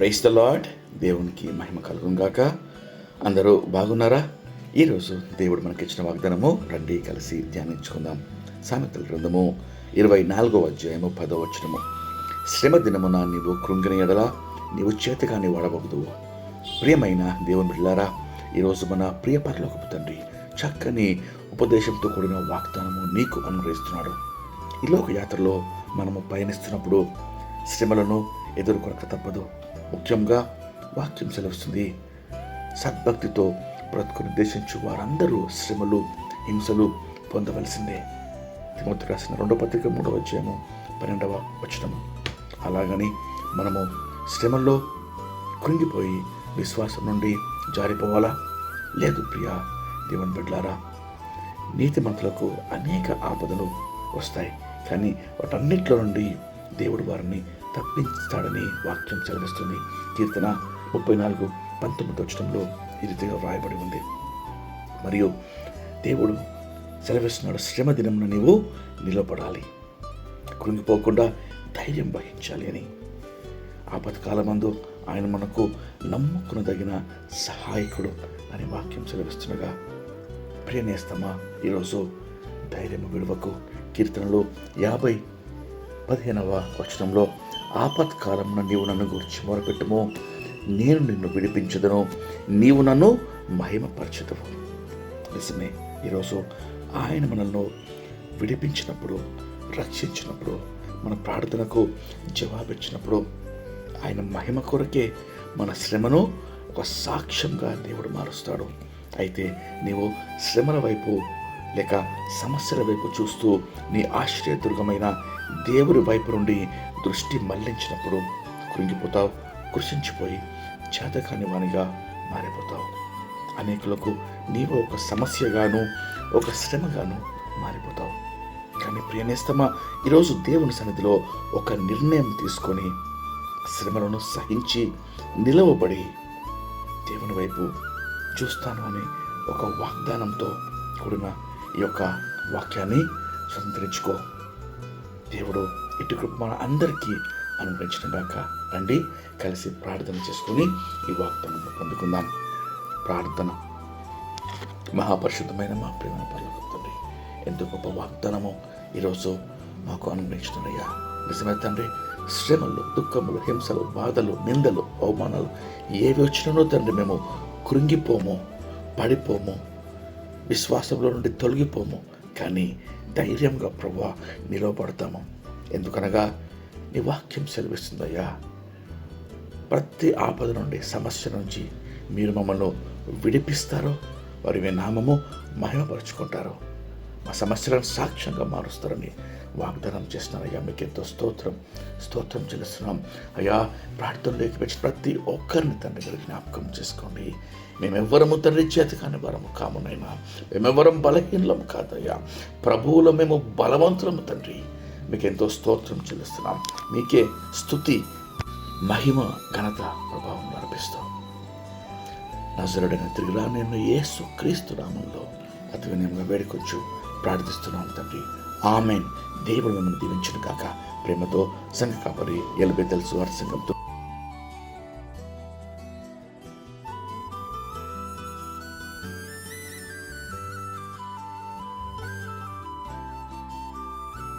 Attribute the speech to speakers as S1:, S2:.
S1: Price the lord దేవునికి మహిమ కలుగును గాక. అందరూ బాగున్నారా? ఈరోజు దేవుడు మనకిచ్చిన వాగ్దానము రండి కలిసి ధ్యానించుకుందాం. సామెతల గ్రంథము ఇరవై నాలుగో అధ్యాయము పదో వచనము. శ్రమ దినమున నీవు కృంగిన ఎడల నీవు చేతగాని వాడబోదు ప్రియమైన దేవుని బిడ్డారా ఈరోజు మన ప్రియ పరలోకపు తండ్రి చక్కని ఉపదేశంతో కూడిన వాగ్దానము నీకు అనుగ్రహిస్తున్నాడు. ఈ లోక యాత్రలో మనము పయనిస్తున్నప్పుడు శ్రమలను ఎదుర్కొనక తప్పదు. ముఖ్యంగా వాక్యం సెలవుస్తుంది. సద్భక్తితో బ్రతుకు నిర్దేశించు వారందరూ శ్రమలు హింసలు పొందవలసిందే. తిమోతి రాసిన రెండో పత్రిక మూడవ అధ్యాయము పన్నెండవ వచనము. అలాగని మనము శ్రమల్లో కృంగిపోయి విశ్వాసం నుండి జారిపోవాలా? లేదు ప్రియా దేవుని బిడ్లారా నీతిమంతులకు అనేక ఆపదలు వస్తాయి. కానీ వాటన్నిటిలో నుండి దేవుడు వారిని తప్పించాడని వాక్యం చదివిస్తుంది. కీర్తన ముప్పై నాలుగు పంతొమ్మిది వచ్చడంలో ఈ రీతిగా వ్రాయబడి ఉంది. మరియు దేవుడు సెలవిస్తున్నాడు శ్రమ దినమున నీవు నిలబడాలి. కృంగిపోకుండా ధైర్యం వహించాలి అని. ఆపత్కాలమందు ఆయన మనకు నమ్ముకునదగిన సహాయకుడు అని వాక్యం సెలవిస్తుండగా ప్రియనేస్తమా ఈరోజు ధైర్యం విడువకు. కీర్తనలో యాభై పదిహేనవ వచనంలో ఆపత్కాలమున నీవు నన్ను గురించి మొరపెట్టుము. నేను నిన్ను విడిపించదను. నీవు నన్ను మహిమపరచదవు. నిజమే ఈరోజు ఆయన మనల్ని విడిపించినప్పుడు రక్షించినప్పుడు మన ప్రార్థనకు జవాబిచ్చినప్పుడు ఆయన మహిమ కొరకే మన శ్రమను ఒక సాక్ష్యంగా దేవుడు మారుస్తాడు. అయితే నీవు శ్రమల వైపు లేక సమస్యల వైపు చూస్తూ నీ ఆశ్రయదుర్గమైన దేవుడి వైపు నుండి దృష్టి మళ్ళించినప్పుడు కృంగిపోతావు కృషించిపోయి చేతకాని వానిగా మారిపోతావు. అనేకులకు నీవు ఒక సమస్యగాను ఒక శ్రమగాను మారిపోతావు. కానీ ప్రియనేస్తమా ఈరోజు దేవుని సన్నిధిలో ఒక నిర్ణయం తీసుకొని శ్రమలను సహించి నిలవబడి దేవుని వైపు చూస్తాను అని ఒక వాగ్దానంతో కూడిన ఈ యొక్క వాక్యాన్ని స్వతంత్రించుకో. దేవుడు ఇటు కృప మన అందరికీ అనుగ్రహించిన గాక. రండి కలిసి ప్రార్థన చేసుకుని ఈ వాగ్దానం పొందుకుందాం. ప్రార్థన. మహాపరిశుద్ధమైన మా ప్రేమ పర్లకు తండ్రి ఎంతో గొప్ప వాగ్దానము ఈరోజు మాకు అనుగ్రహించినయ్యా. నిజమే తండ్రి శ్రమలు దుఃఖములు హింసలు బాధలు నిందలు అవమానాలు ఏవి వచ్చినానో తండ్రి మేము కృంగిపోము పడిపోము విశ్వాసంలో నుండి తొలగిపోము. కానీ ధైర్యంగా ప్రభా నిలవబడతాము ఎందుకనగా నీ వాక్యం సెలవిస్తుందయ్యా ప్రతి ఆపద నుండి సమస్య నుంచి మీరు మమ్మల్ని విడిపిస్తారో వారి మీ నామము మహిమపరుచుకుంటారో. మా సమస్యలను సాక్ష్యంగా మారుస్తారని వాగ్దానం చేస్తున్నాను. అయ్యా మీకు ఎంతో స్తోత్రం స్తోత్రం చేస్తున్నాం అయ్యా ప్రార్థనలోకి వచ్చి ప్రతి ఒక్కరిని తండ్రి గారు జ్ఞాపకం చేసుకోండి. మేమెవ్వరము తండ్రి చేతి కాని వరము కామునైనా మేమెవ్వరం బలహీనలం కాదయ్యా. ప్రభువులో మేము బలవంతులము తండ్రి. మీకు ఎంతో స్తోత్రం చెల్లిస్తున్నాం. మీకే స్థుతి మహిమ ఘనత ప్రభావం నడిపిస్తాం నజరుడైన తిరిగిలా నేను యేసు క్రీస్తు నామంలో అతి వినయంగా వేడుకొచ్చు ప్రార్థిస్తున్నాం తండ్రి. ఆమెన్. దేవుడు మిమ్మల్ని దీవించిన కాక ప్రేమతో సంఘ కాపరి ఎలుబెతల్ సువార్ సంఘంతో